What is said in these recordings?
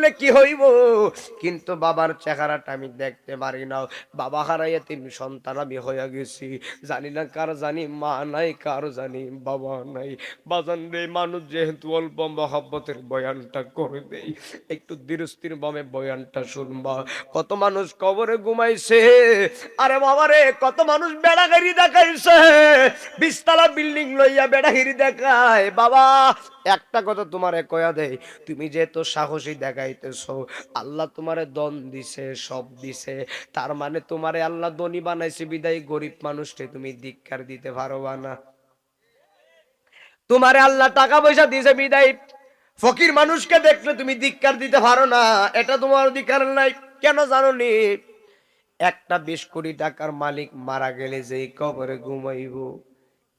দেখলে কি হইব? কিন্তু বাবার চেহারাটা আমি দেখতে পারি না। বাবা হারাইয়া তিন সন্তান, আমি হইয়া গেছি। জানি না কার জানি মা নাই, কার জানি বাবা নাই। বাজান রে, মানুষ যেহেতু অল্প মহাব্বতের বয়ানটা করে দেই একটু ধীরস্থির ভাবে বয়ানটা শুনবা। কত মানুষ কবরে ঘুমাইছে, আরে বাবা রে, কত মানুষ বেড়াগাড়ি দেখাইছে। বিশতলা বিল্ডিং লইয়া বেড়াগিরি দেখায়। বাবা, একটা কথা তোমারে কয়া দেয় তুমি যেহেতু সাহসী সাহসী দেখাইতেছ আল্লাহ তোমারে দন দিছে, সব দিছে। তার মানে তোমারে আল্লাহ ধনী বানাইছে, বিদায় গরিব মানুষকে তুমি ধিক্কার দিতে পারবা না? তোমারে আল্লাহ টাকা পয়সা দিছে বিদায় ফকির মানুষকে দেখলে তুমি ধিক্কার দিতে পারো না। এটা তোমার অধিকার নাই। কেন জানো নি একটা বিশ কোটি টাকার মালিক মারা গেলে যে কবরে ঘুমাইব।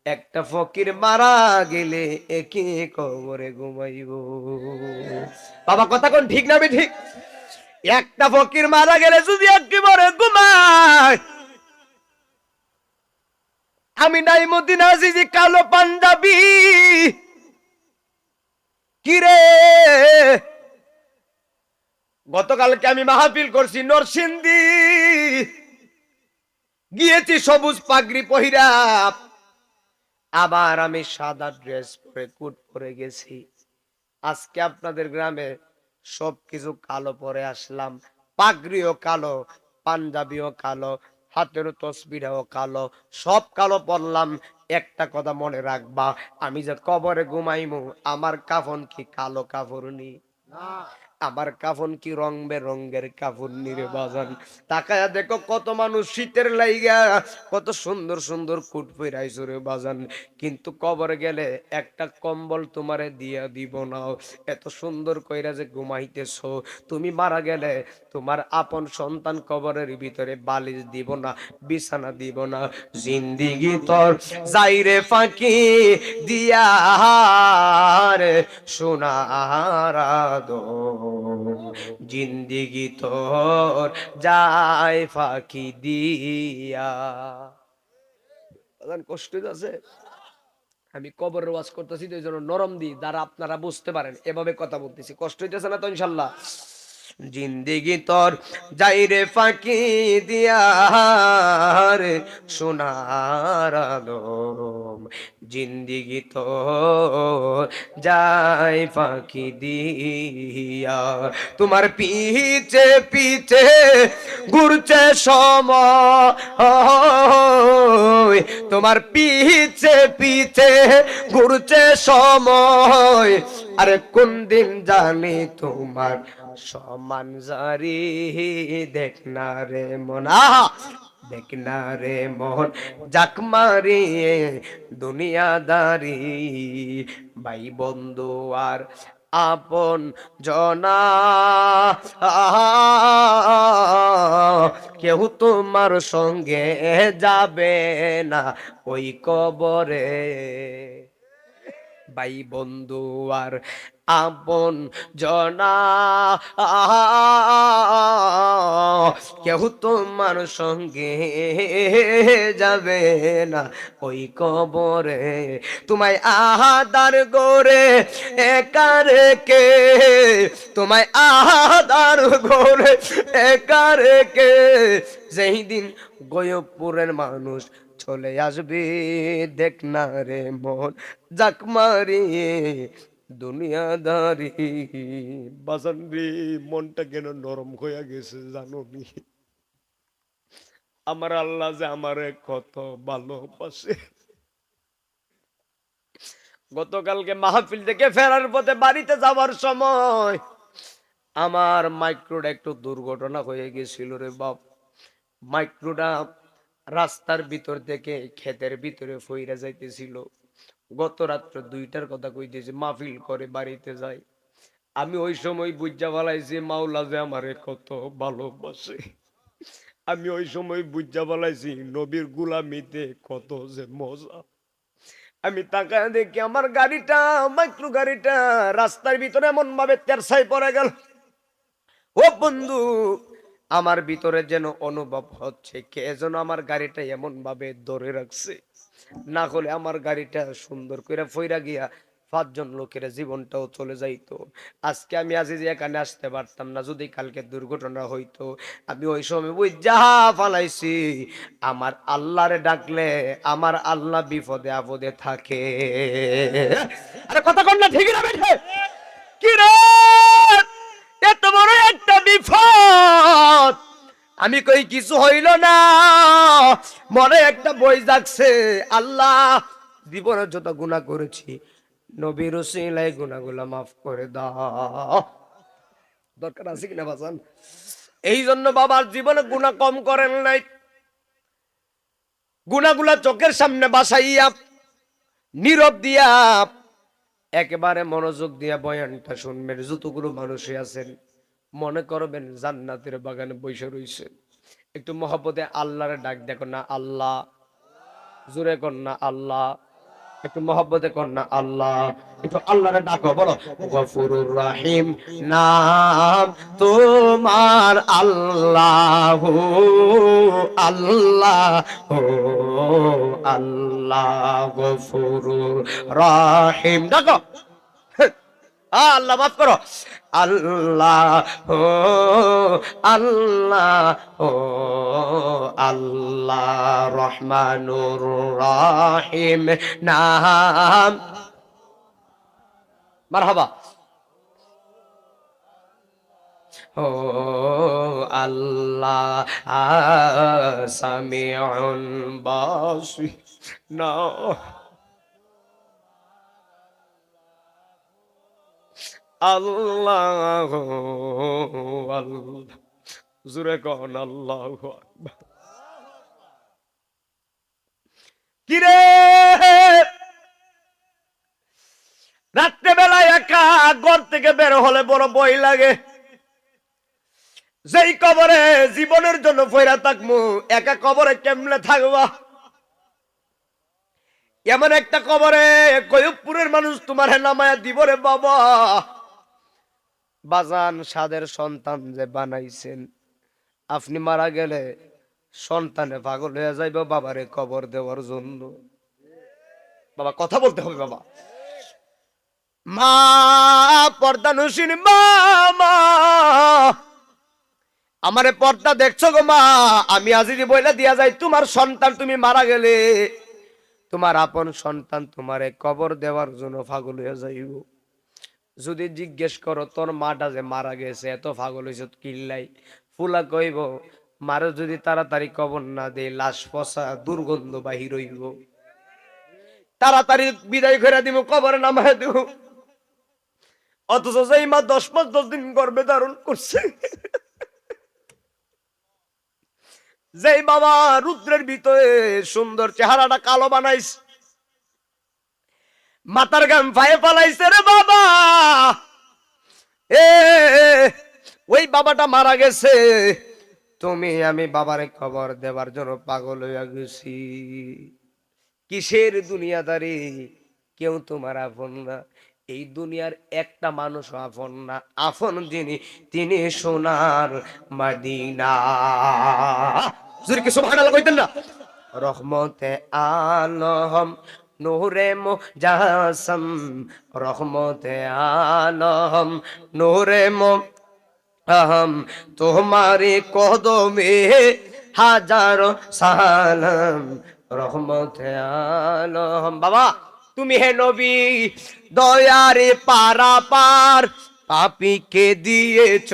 একটা ফকির মারা গেলে একে কবরে ঘুমাইব। বাবা, কথা কোন ঠিক না ঠিক একটা ফকির মারা গেলে যদি একেবারে ঘুমায়, আমি নাই মদিনা যে কালো পাঞ্জাবি। কিরে গতকালকে আমি মাহফিল করছি নরসিংদী। গিয়েছি সবুজ পাগড়ি পহিরা আবার আমি সাদা ড্রেস পরে কুট পরে গেছি। আজকে আপনাদের গ্রামে সবকিছু কালো পরে আসলাম। পাগড়িও কালো, পাঞ্জাবিও কালো, হাতের তসবিরাও কালো, সব কালো পরলাম। একটা কথা মনে রাখবা, আমি যে কবরে ঘুমাইমু, আমার কাফন কি কালো কাপড় নি। আমার কাফন কি রং বেরঙ্গের কাপড় নিরে বাজান? তাকায়া দেখো কত মানুষ শীতের লাইগা কত সুন্দর সুন্দর কুট ফিরাইছো রে বাজান। কিন্তু কবরে গেলে একটা কম্বল তোমারে দিয়া দিব না। এত সুন্দর কইরা যে ঘুমাইতেছো তুমি মারা গেলে তোমার আপন সন্তান কবরের ভিতরে বালিশ দিব না বিছানা দিব না। জিন্দিগি তোর যাইরে ফাঁকি দিয়া রে সোনার আদর। জিন্দিগি তোর যায় ফাঁকি দিয়া। কষ্ট আছে আমি কবর ওয়াজ করতেছি তো জন্য নরম দিই, দ্বারা আপনারা বুঝতে পারেন, এভাবে কথা বলতেছি। কষ্ট হইতেছে না তো ইনশাল্লাহ। জিন্দিগি তোর যাইরে ফাঁকি দিয়া রে সোনার আলম। জিন্দিগি তোর যাই ফাঁকি দিয়া তোমার পিছে পিছে ঘুরছে সময়। তোমার পিছে পিছে ঘুরছে সময়। আরে কোন দিন জানি তোমার সমান জারি দেখ না রে মনা দেখ না রে মোহন জাক মারিয়ে দুনিয়াদারি, ভাই বন্ধু আর আপন জনা। কেউ তোমার সঙ্গে যাবে না ওই কবরে। ভাই বন্ধু আর আপন জনা। কেউ তোমার সঙ্গে যাবে না ওই কবরে। তোমায় আহাদার গোরে একারে কে তোমায় আহাদার গোরে একারে কে যেই দিন গয়পুরের মানুষ চলে আসবে, দেখ না রে মন জাক দুনিয়াদারি। রে, মনটা কেন নরম গেছে জানো নি? আমার আল্লাহ যে আমারে কত ভালোবাসে। গতকালকে মাহফিল থেকে ফেরার পথে বাড়িতে যাওয়ার সময় আমার মাইক্রোটা একটু দুর্ঘটনা হয়ে গেছিল রে বাপ। মাইক্রোটা রাস্তার ভিতর থেকে ক্ষেতের ভিতরে ফইরা যাইতেছিল। গত রাত্র দুইটার কথা কইতেছে, মাহফিল করে বাড়িতে যাই। আমি ওই সময় বুঝা বলাইছি মাওলা যে আমারে কত ভালোবাসে। আমি ওই সময় বুঝা বলাইছি নবীর গুলামিতে কত যে মজা। আমি তাকায় দেখি আমার গাড়িটা, মাইক্রো গাড়িটা রাস্তার ভিতরে এমন ভাবে তেরসাই পড়ে গেল। ও বন্ধু, আমার ভিতরে যেন অনুভব হচ্ছে, কে যেন আমার গাড়িটা এমন ভাবে ধরে রাখছে। না হলে আমার গাড়িটা সুন্দর করে ফইরা গিয়া পাঁচজন লোকের জীবনটাও চলে যাইতো। আজকে আমি আজ যে এখানে আসতে পারতাম না, যদি কালকে দুর্ঘটনা হইতো, আমি ওই সময় ওই যাহা ফালাইছি, আমার আল্লাহরে ডাকলে আমার আল্লাহ বিপদে আপদে থাকে। আরে কথা কন না, ঠিক না বেঠে? কি রে? এত বড় একটা বিপদ! আমি কই, কিছু হইল না। মনে একটা বই জাগছে, আল্লাহ জীবনের যত গুণা করেছি, নবীর সিলাই গুণাগুলা মাফ করে দাও। দরকার আছে কিনা বাজান? এই জন্য বাবার জীবনে গুণা কম করেন নাই। গুণাগুলা চোখের সামনে বাসাইয়া, নীরব দিয়া, একেবারে মনোযোগ দিয়া বয়ানটা শুনবেন। যতগুলো মানুষই আছেন মনে করবেন জান্নাতের বাগানে বসে রইছে একটু মহব্বতে আল্লাহরে ডাক দেখো না আল্লাহ। জোরে কর না আল্লাহ। একটু মহব্বতে কর না আল্লাহ। একটু আল্লাহরে ডাকো, বলো, গফুরুর রহিম নাম তোমার আল্লাহ আল্লাহ ও আল্লাহ গফুরুর রহিম। ডাকো। আল্লাহ মাফ করো। আল্লাহ ও আল্লাহ ও আল্লাহ রহমানুর রহিম। নাম। মারহাবা। ও আল্লাহ সামিউন বাসি। না। আল্লাহ জুরে কন, আল্লাহ কিরে? রাত্রেবেলা একা ঘর থেকে বের হলে বড় বই লাগে। যেই কবরে জীবনের জন্য ফেরা থাকমু, একা কবরে কেমনে থাকবা? এমন একটা কবরে কয়ুবপুরের মানুষ তোমার নামায়া দিব রে বাবা। বাজান সাদের সন্তান যে বানাইছেন, আপনি মারা গেলে সন্তানে পাগল হয়ে যাইব বাবারে কবর দেওয়ার জন্য। বাবা, কথা বলতে হবে বাবা। মা পর্দা নসিন মা। আমারে পর্দা দেখছ গো মা, আমি আজি বইলা দিয়া যাই, তোমার সন্তান তুমি মারা গেলে, তোমার আপন সন্তান তোমারে কবর দেওয়ার জন্য পাগল হয়ে যাইব। যদি জিজ্ঞেস করো, তোর মাটা যে মারা গেছে, এত পাগল হয়েছে কিল্লাই? ফুলা কইব, মারে যদি তাড়াতাড়ি কবর না দে লাশ পচা দুর্গন্ধ বাহির হইব। তাড়াতাড়ি বিদায় করে দিব, কবরে নামায় দিব। অথচ যেই মা দশ মাস দশ দিন গর্বে ধারণ করছে, যেই বাবা রুদ্রের ভিতরে সুন্দর চেহারাটা কালো বানাইস মাতার গান পায়ে পালাইছে রে বাবা। এ, ওই বাবাটা মারা গেছে। তুমি আমি বাবারে খবর দেবার জন্য পাগল হইয়া গেছি। কিসের দুনিয়াদারি? কেউ তোমার আপন না। এই দুনিয়ার একটা মানুষ আপন না। আপন যিনি, তিনি সোনার মাদিনা। জোরে কি কইতেন না? রহমতে আলম নূরে মুজাসম রহমতে আলম নূরে মো আহম, তোমারে কদমে হাজারো সালাম। রহমতে আলম বাবা, তুমি হে নবী, দয়ারে পারা পার পাপিকে দিয়েছ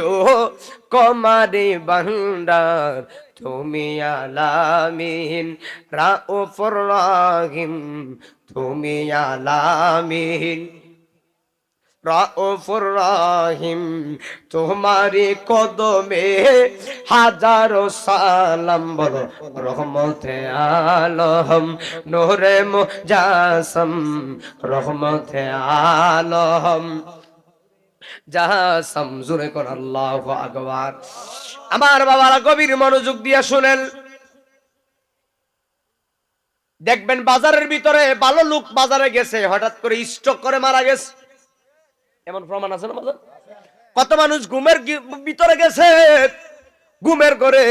কমারে বান্দার। তুমি আলামিন, রাউফুর রাহিম তুমি আলামিন। রাউফুর রাহিম তোমারি কদমে হাজারো সালাম বলো। রহমতে আলম নোরে মুজাসম। রহমতে আলম যাহা সমজুরে কর আল্লাহ আকবার। আমার বাবারা গভীর মনোযোগ দিয়া শুনেন। দেখবেন বাজারের ভিতরে ভালো লোক বাজারে গেছে, হঠাৎ করে স্ট্রোক করে মারা গেছে। এমন প্রমাণ আছে না বাজার? কত মানুষ ঘুমের ভিতরে গেছে, ঘুমের করে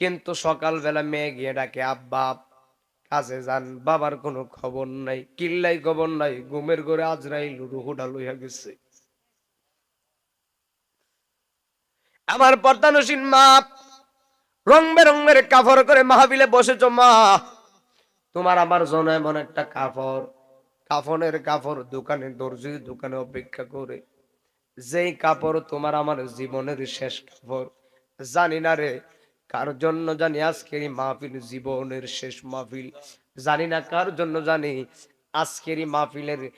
কিন্তু সকালবেলা মেয়ে গিয়ে ডাকে, আব্বা কাছে যান, বাবার কোনো খবর নাই, কিল্লাই খবর নাই, ঘুমের ঘরে আজরাইল রুহুডা লইয়া গেছে। আমার পর্দানসীন মা রং বেরঙের কাফর করে মাহবিলে বসেছ মা। তোমার আমার জন্য এমন একটা কাপড় কাফনের কাপড় দোকানে দর্জির দোকানে অপেক্ষা করে। যেই কাপড় তোমার আমার জীবনের শেষ কাপড়। জানি না রে, কার জন্য জানি আজকের মাহফিল জীবনের শেষ মাহফিল? জানি না কার জন্য জানি আজকের মাহফিলের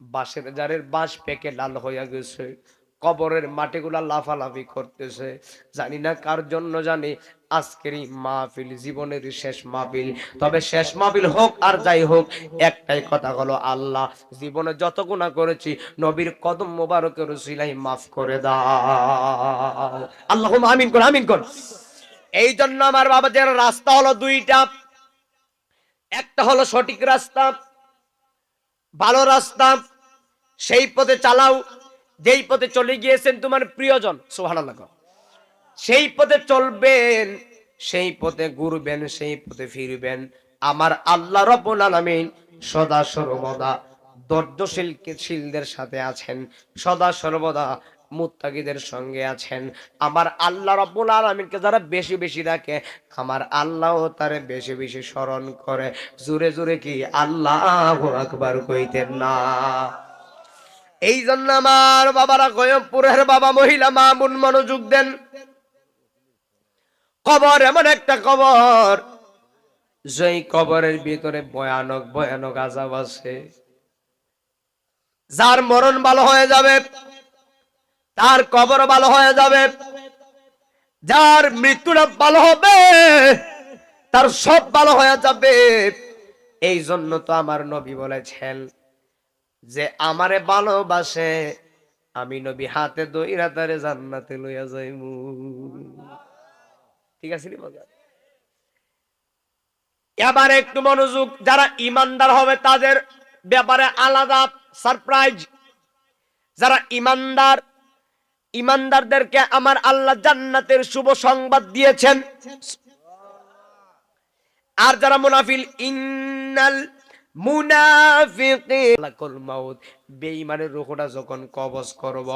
বাঁশের জারের বাঁশ পেকে লাল হইয়া গেছে। কবরের মাটিগুলা লাফালাফি করতেছে। জানি না কার জন্য জানি আজকের এই মাহফিল, জীবনের শেষ মাহফিল। তবে শেষ মাহফিল হোক আর যাই হোক, একটাই কথা হলো আল্লাহ, জীবনে যত গুণা করেছি, নবীর কদম মোবারকের সিলাই মাফ করে দাও। আল্লাহ আমিন কর আমিন কর। এই জন্য আমার বাবা বাবাদের রাস্তা হলো দুইটা। একটা হলো সঠিক রাস্তা, ভালো রাস্তা, সেই পথে চালাও, যেই পথে চলে গিয়েছেন তোমার প্রিয়জন সোহানাল্লাহ সেই পথে চলবেন, সেই পথে ঘুরবেন, সেই পথে ফিরবেন। আমার আল্লাহ রব্বুল আলামিন সদা সর্বদা ধৈর্যশীলদের সাথে আছেন, সদা সর্বদা মুত্তাকিদের সঙ্গে আছেন। আমার আল্লাহ রব্বুল আলামিনকে যারা বেশি বেশি ডাকে, আমার আল্লাহ তারে বেশি বেশি স্মরণ করে। জুরে জুরে কি আল্লাহ আকবার কইতেন না? এই জন্য আমার বাবারা, গয়মপুরের বাবা মহিলা মামুন মনোযোগ দেন। কবর এমন একটা কবর। যেই কবরের ভিতরে ভয়ানক ভয়ানক আজাব আছে। যার মরণ ভালো হয়ে যাবে তার কবর ভালো হয়ে যাবে যার মৃত্যুটা ভালো হবে তার সব ভালো হয়ে যাবে। এই জন্য তো আমার নবী বলেছেন যে আমারে ভালোবাসে আমি নবী হাতে দইরা তারে জান্নাতে লইয়া যাইমু। ঠিক আছে এবার একটু মনোযোগ, যারা ইমানদার হবে তাদের ব্যাপারে আলাদা সারপ্রাইজ যারা ইমানদার, ইমানদারদেরকে আমার আল্লাহ জান্নাতের শুভ সংবাদ দিয়েছেন। আর যারা মুনাফিল, ইন্নাল যখন করব,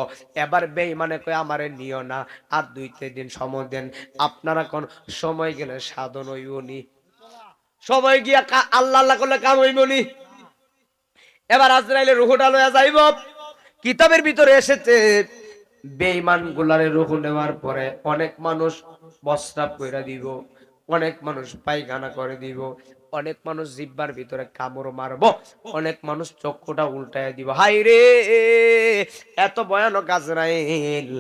এবার বেঈমানে কয়, আমারে নিও না, আর দুই, তিন দিন সময় দেন। আপনারা কোন সময় গেলে সাধন হইবনি সময় গিয়া আল্লাহ আল্লাহ করলে কাম হইবনি এবার আজরাইলে লইয়া যাইব। কিতাবের ভিতরে এসেছে, বেঈমান গুলারে রুহ নেওয়ার পরে অনেক মানুষ বস্ত্রাপ কইরা দিব, অনেক মানুষ পায়খানা করে দিব অনেক মানুষ জিব্বার ভিতরে কামড় মারবো, অনেক মানুষ চক্ষুটা উল্টায় দিব। হাই রে, এত ভয়ানক আজরাইল।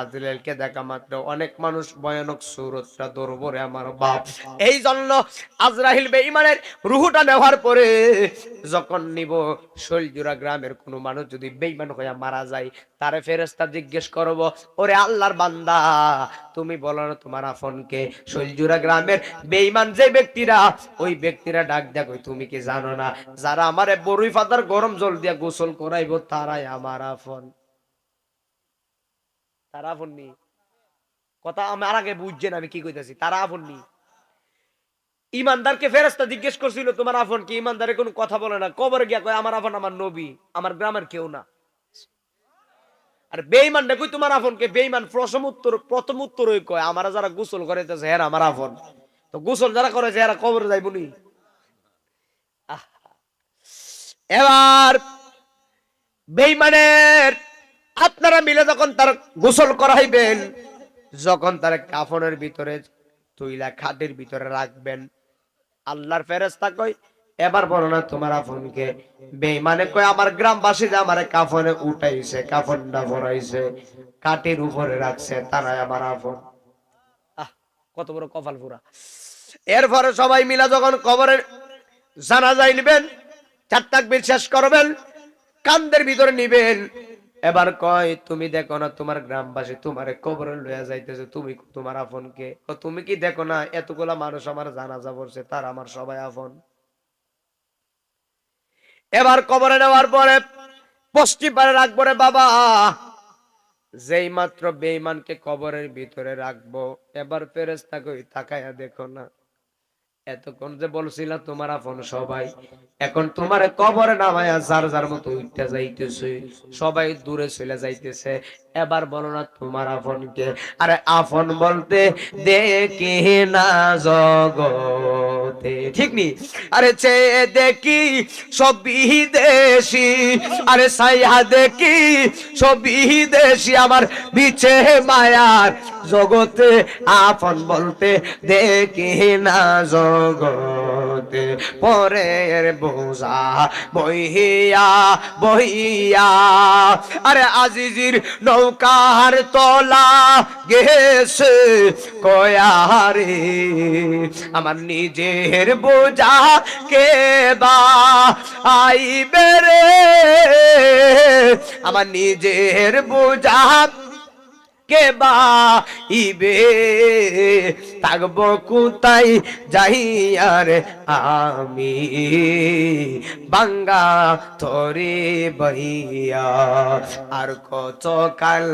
আজরাইলকে দেখা মাত্র অনেক মানুষ ভয়ানক সুরতটা ধরবো রে আমার বাপ। এই জন্য আজরাইল বেঈমানের রুহুটা নেওয়ার পরে যখন নিব, শৈলজুরা গ্রামের কোনো মানুষ যদি বেঈমান হইয়া মারা যায় তারে ফেরেস্তা জিজ্ঞেস করব, ওরে আল্লাহর বান্দা, তুমি বলো না তোমার আফনকে শৈলজুরা গ্রামের বেঈমান যে ব্যক্তিরা, ওই ব্যক্তিরা ডাক দেখো তুমি কি জানো না? যারা আমারে বড়ই ফাদার গরম জল দিয়া গোসল করাইব, তারাই আমার আফন তারা আফন নি? কথা আমার আগে বুঝছেন আমি কি কইতাছি? তারা আফন নি? ইমানদারকে ফেরেস্তা জিজ্ঞেস করছিল, তোমার আফন কি? ইমানদারে কোনো কথা বলে না। কবরে গিয়া কয়, আমার আফন আমার নবী, আমার গ্রামের কেউ না। আর বেইমান কই তোমার আফনকে বেইমান প্রথম উত্তর প্রথম উত্তর কয়, আমারা যারা গোসল করাইতেছে হ্যাঁ আমার আফন তো গোসল যারা করেছে এরা কবরে যাইব নি? আহ। এবার বেইমানের আপনারা মিলে যখন তার গোসল করাইবেন, যখন তার কাফনের ভিতরে তুইলা খাটের ভিতরে রাখবেন, আল্লাহর ফেরেস্তা কই এবার বলো না তোমার আফনকে বেইমানে কই আমার গ্রামবাসী যে আমার কাফনে উঠাইছে, কাফনটা ভরাইছে কাঠের উপরে রাখছে, তারাই আমার আফন কত বড় কপাল পুরা এরপরে সবাই মিলা যখন কবরের জানাজাই নিবেন, চার তাকবীর শেষ করবেন, কান্দের ভিতরে নিবেন, এবার কয়, তুমি দেখো না তোমার গ্রামবাসী তোমার কবরে লইয়া যাইতেছে, তুমি তোমার আপনকে ও, তুমি কি দেখো না, এতগুলা মানুষ আমার জানাজা পড়ছে, তার আমার সবাই আপন। এবার কবরে নেওয়ার পরে পশ্চিম পারে রাখব রে বাবা। যেই মাত্র বেইমানকে কবরের ভিতরে রাখব, এবার ফেরেস্তা কই দেখো না। এতক্ষণ যে বলছিল, তোমার আপন সবাই। এখন তোমার কবরে নামায়া যার যার মতো উঠতে যাইতেছে, সবাই দূরে চলে যাইতেছে। এবার বলো না তোমার আপনকে, আরে আপন বলতে দেখি না ঠিক নি? আরে চেয়ে দেখি সব বিদেশি আরে সাইয়া দেখি সব বিদেশি আমার বিছে মায়ার জগতে। আপন বলতে দেখি না জগতে। পরের বোঝা বহিয়া বহিয়া। আরে আজিজির নৌকার তলা গেছে কয়ারে। আমার নিজের বোঝা কে বা আইবে রে? আমার নিজের বোঝা কে বা ইবে থাকব কোথায় যাই আর আমি? বাঙ্গা থরে বইয়া আর কত কাল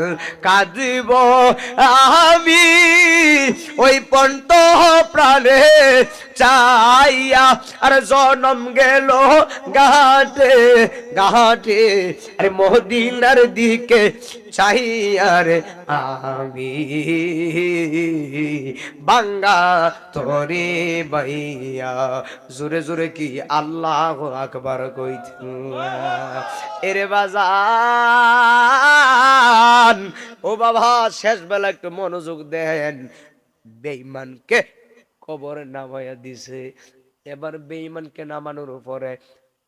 কাঁদব আমি? ওই পন্ত প্রাণে চাইয়া আর জনম গেল ঘাটে ঘাটে। আরে মদিনার দিকে চাইয়ার আমি। বাঙ্গা তোরে বাইয়া, জোরে জোরে কি আল্লাহ আকবার কইছিল এরে বাজান, ও বাবা শেষ বেলা একটু মনোযোগ দেন। বেঈমানকে কবরে নামাইয়া দিছে। এবার বেঈমানকে নামানোর উপরে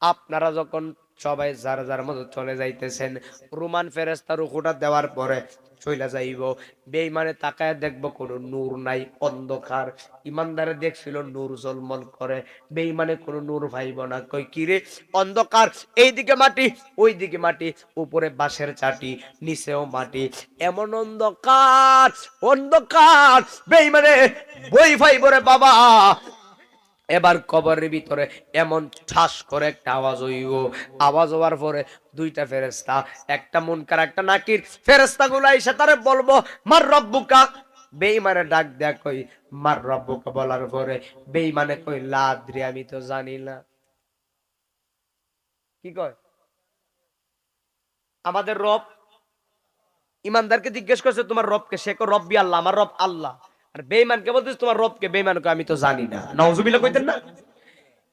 আপনারা যখন সবাই যার যার মতো চলে যাইতেছেন। রোমান ফেরেস্তা রুকুটা দেওয়ার পরে চইলা যাইব। বেঈমানে তাকায় দেখব কোনো নূর নাই, অন্ধকার। ইমানদারে দেখছিল নূর জলমল করে। বেঈমানে কোনো নূর ভাইব না। কই কিরে অন্ধকার। এইদিকে মাটি, ওইদিকে মাটি, উপরে বাঁশের চাটি, নিচেও মাটি। এমন অন্ধকার অন্ধকার। বেঈমানে বই ভাইব রে বাবা। এবার কবরের ভিতরে এমন ঠাস করে একটা আওয়াজ হইব। আওয়াজ হওয়ার পরে দুইটা ফেরেস্তা একটা মুনকার, একটা নাকির ফেরেস্তা গুলা এসে তারে বলব, মার রব্বুকা। বেইমানে ডাক দেয়া কই, মার রব্বুকা, বলার পরে বেইমানে কই লাদ্রি আমি তো জানি না। কি কয়? আমাদের রব, ইমানদারকে জিজ্ঞেস করছে, তোমার রবকে? সে কো রব্বি আল্লাহ, আমার রব আল্লাহ। আর বেইমানকে বলতেছে তোমার রবকে? বেইমানকে আমি তো জানি না। নওজুবিল্লাহ কইতেন না?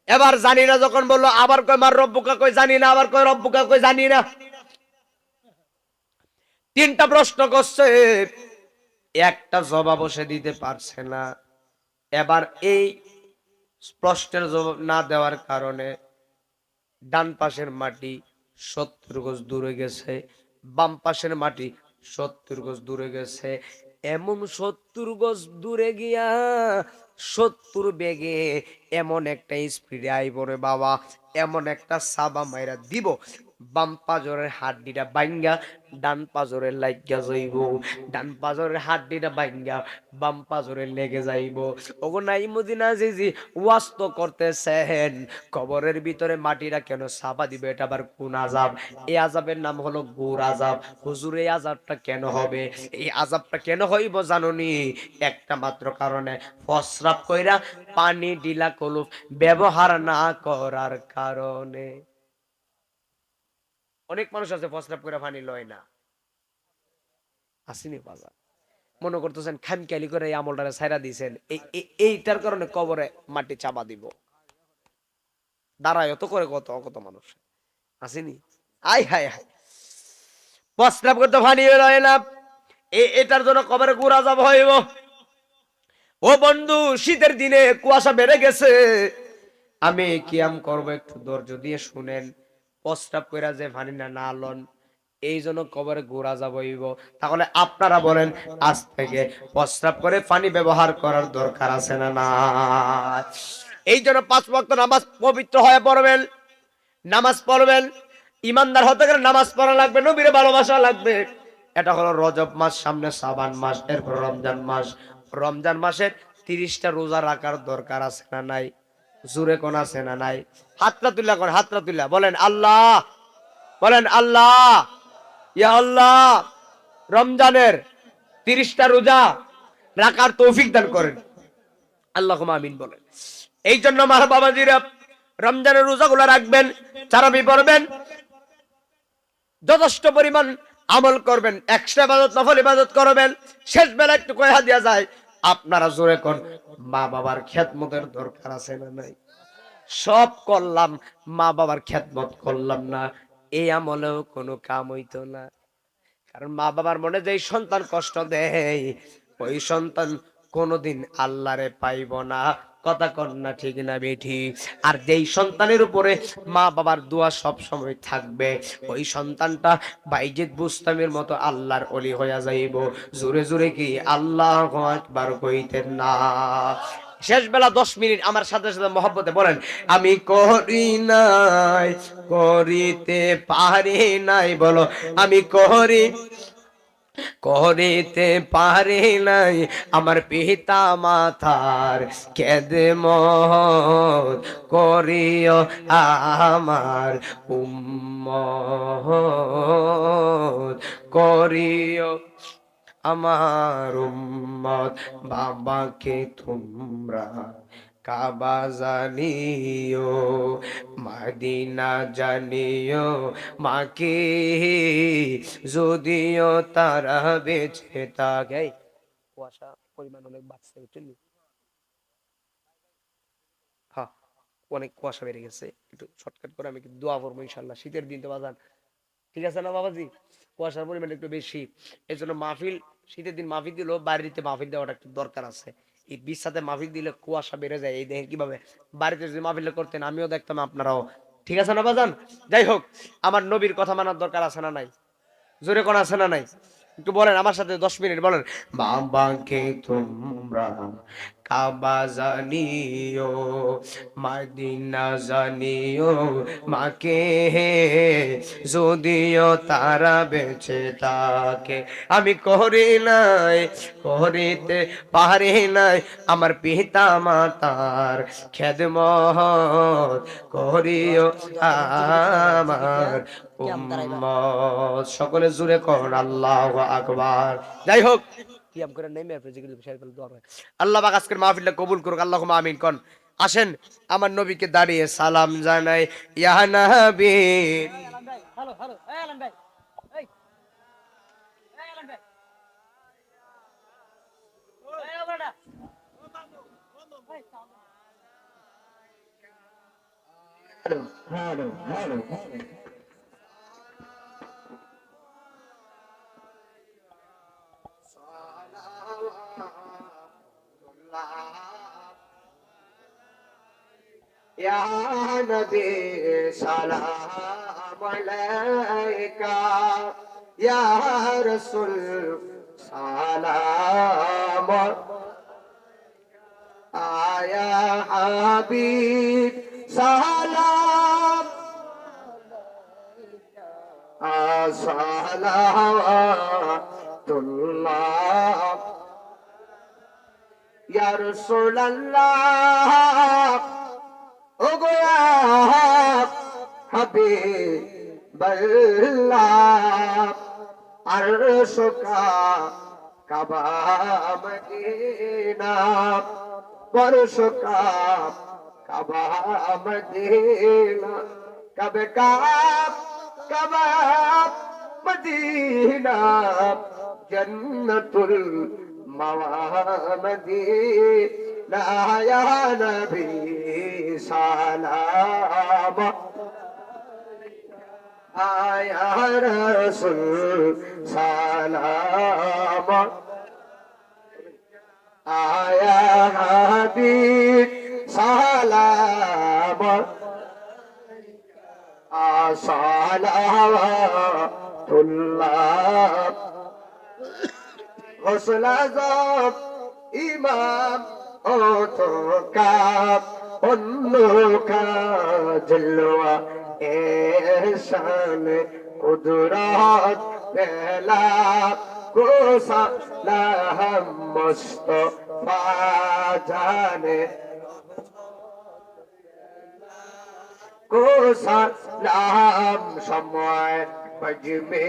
এবার জানি না যখন বলল, আবার কয়, মার রব্বুকা কই? জানি না, আবার কয়, রব্বুকা কই? জানি না। তিনটা প্রশ্ন করছে, একটা জবাব সে দিতে পারছে না। এবার এই প্রশ্নের জবাব না দেওয়ার কারণে ডান পাশের মাটি সত্তর গজ দূরে গেছে, বাম পাশের মাটি সত্তর গজ দূরে গেছে। এমন সত্তর গজ দূরে গিয়া, সত্তর বেগে এমন একটা স্পিডে আইব রে বাবা, এমন একটা সাবা মাইরা দিব। বাম পাজরের হাড্ডিটা বাইঙ্গা ডান পাজরে লাগিয়া যাইব। ডান পাজরের হাড্ডিটা বাইঙ্গা বাম পাজরে লেগে যাইব। ওগো নাই মদিনা জিজি ওয়াস্ত করতেছেন। কবরের ভিতরে মাটিটা কেন সাবা দিবে, এটা আবার কোন আজাব এই আজাবের নাম হলো গুর আজাব হুজুর, এই আজাবটা কেন হবে? এই আজাবটা কেন হইব জাননি? একটা মাত্র কারণে, ফসরাপ কইরা পানি ডিলা কলুপ ব্যবহার না করার কারণে। অনেক মানুষ আছে ফসরাপ করে পানি লয় না। আসেনি বাজার। মনে করতেছেন খামখেয়ালি করে এই আমলটারে ছাইরা দিয়েছেন এই, এই- এইটার কারণে কবরে মাটি চাপা দিব। দাঁড়ায়, অত করে কত কত মানুষ। আসেনি? আই হাই হাই প্রস্রাব করতে পানি লয় না। এটার জন্য কবরে গুড়া যাব হইব। ও বন্ধু, শীতের দিনে কুয়াশা বেড়ে গেছে। আমি কিয়াম করব একটু ধৈর্য দিয়ে শুনেন। প্রস্রাব কইরা যে পানি না না লন, এই জন্য কবরে গোড়া যাবইব। তাহলে আপনারা বলেন, আজ থেকে প্রস্রাব করে পানি ব্যবহার করার দরকার আছে না না এই জন্য পাঁচ ওয়াক্ত নামাজ পবিত্র হয়ে পড়বেন, নামাজ পড়বেন, ইমানদার হতে গেলে নামাজ পড়া লাগবে, নবীরে ভালোবাসা লাগবে। এটা হলো রজব মাস, সামনে সাবান মাস, এরপর রমজান মাস। রমজান মাসের তিরিশটা রোজা রাখার দরকার আছে না নাই? জুরে কোন আছে না নাই? হাতটা তুলা কোন হাতটা তুলা বলেন, আল্লাহ। বলেন, আল্লাহ। ইয়া আল্লাহ, রমজানের তিরিশটা রোজা রাখার তৌফিক দান করেন। আল্লাহ আমিন বলেন। এই জন্য আমার বাবাজিরা রমজানের রোজাগুলো রাখবেন চারাবি পড়বেন, যথেষ্ট পরিমাণ আমল করবেন এক্সট্রা ইবাদত, নফল ইবাদত করবেন শেষ বেলা একটু কয়া দেওয়া যায় আপনারা জোরে কর মা বাবার খেদমতের দরকার আছে না নাই? সব করলাম মা বাবার খেদমত করলাম না, এই আমলেও কোনো কাম হইতো না। কারণ মা বাবার মনে যে সন্তান কষ্ট দেয়, ওই সন্তান কোনোদিন আল্লাহরে পাইব না। কথা কন না, ঠিক না বেঠি। আর যেই সন্তানের উপরে মা বাবার দোয়া সব সময় থাকবে, ওই সন্তানটা বাইজিৎ বুস্তামের মতো আল্লাহর অলি হইয়া যাইব। জোরে জোরে কি আল্লাহ একবার কইতেন না। শেষ বেলা দশ মিনিট আমার সাথে সাথে মহব্বতে বলেন, আমি করি নাই, করিতে পারি নাই। বলো, আমি করি করিতে পারি নাই আমার পিতা মাথার কেদে করিও আমার উম্মত করিও আমার উম্মত। বাবাকে তোমরা কাবা জানিও, মাদিনা জানিও, মাকে যদিও তারা বেঁচে থাকে। কুয়াশা পরিমাণ অনেক বাড়ছে বুঝলি হ্যাঁ অনেক কুয়াশা বেড়ে গেছে। একটু শর্টকাট করে আমি একটু দোয়া করব ইনশাল্লাহ শীতের দিন তো বাজান। ঠিক আছে না বাবাজি? কুয়াশার পরিমাণ একটু বেশি। এই জন্য মাহফিল, শীতের দিন মাহফিল দিলেও বাড়িতে মাহফিল দেওয়াটা একটু দরকার আছে। এই বিছাতে মাহফিল দিলে কুয়াশা বেড়ে যায়, এই দেখেন কীভাবে বাড়িতে যদি মাহফিল করতেন, আমিও দেখতাম আপনারাও। ঠিক আছে না বাজান যাই হোক, আমার নবীর কথা মানার দরকার আছে না নাই? জোরে কোন আছে না নাই? একটু বলেন আমার সাথে দশ মিনিট, বলেন। বাবাকে তোমরা কাবা জানিও মাদিনা জানিও, মাকে যদিও তারা বেঁচে তাকে আমি করি নাই করিতে পারি নাই, আমার পিতা মাতার খেদমত করিও আমার সকলে জুড়ে কর আল্লাহ আকবার। যাই হোক কিয়াম করে নেমে আপনি জিকির শেয়ার করলে দোয়া হয় আল্লাহ পাক আজকের মাহফিলটা কবুল করুক আল্লাহ আমিন কন। আসেন আমার নবীকে দাঁড়িয়ে সালাম জানাই। ইয়া নবী। হ্যালো হ্যালো এই আলম ভাই এই এই আলম ভাই। এই ওটা يا نبي سلام عليك يا رسول سلام يا حبيب سلام صلوات الله ইয়ার সোল্লাহ ও গোয়া হবে বল্লাভ আর শোকা কাবা মদিনা। পরশোকা কাবা মদিনা। কবে কাব, কাবা মদিনা। জন্নতুল ইয়া নবী সালাম আয়া রসুল সালাম আয়া হাবিব সালাম আসালাতুল্লাহ হোসল আজম ইমাম ও তো কাপ অন্য কাজলোয়া এসান কুদরত বেলা, কোসা লাহম মুস্তফা জানে। কোসা লাহম সময় বজমে